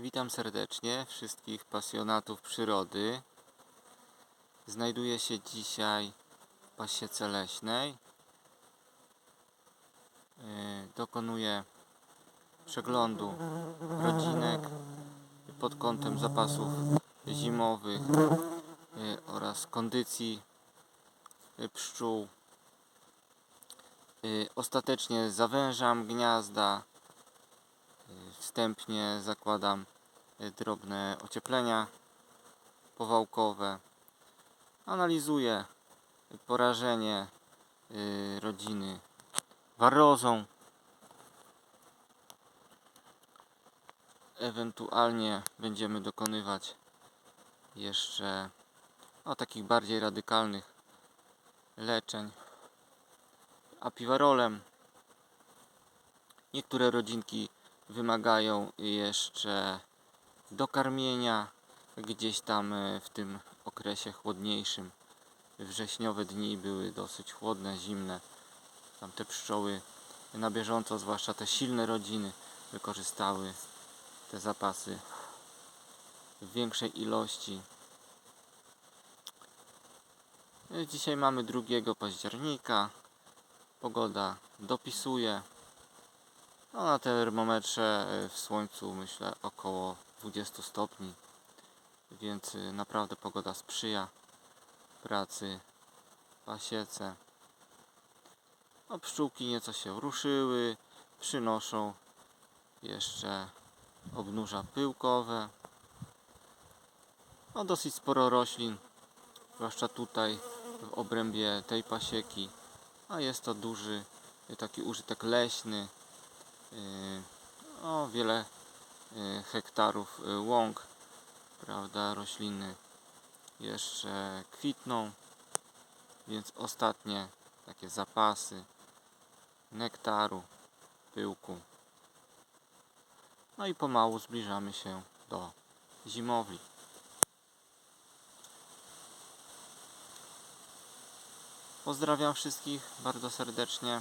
Witam serdecznie wszystkich pasjonatów przyrody. Znajduję się dzisiaj w pasiece leśnej. Yy, Dokonuję przeglądu rodzinek pod kątem zapasów zimowych yy, oraz kondycji yy, pszczół. Ostatecznie zawężam gniazda. Wstępnie zakładam y, drobne ocieplenia powałkowe. Analizuję porażenie y, rodziny warrozą. Ewentualnie będziemy dokonywać jeszcze o takich bardziej radykalnych leczeń apiwarolem. Niektóre rodzinki wymagają jeszcze dokarmienia gdzieś tam e, w tym okresie chłodniejszym. Wrześniowe dni były dosyć chłodne, zimne. Tam te pszczoły na bieżąco, zwłaszcza te silne rodziny, wykorzystały te zapasy w większej ilości. E, Dzisiaj mamy 2 października. Pogoda dopisuje. No na termometrze y, w słońcu myślę około 20 stopni, więc y, naprawdę pogoda sprzyja pracy pasiece. No pszczółki nieco się ruszyły, przynoszą jeszcze obnóża pyłkowe. No dosyć sporo roślin, zwłaszcza tutaj w obrębie tej pasieki. A jest to duży y, taki użytek leśny. Yy, o wiele yy, hektarów yy, łąk, prawda, rośliny jeszcze kwitną, więc ostatnie takie zapasy nektaru, pyłku. No i pomału zbliżamy się do zimowli. Pozdrawiam wszystkich bardzo serdecznie.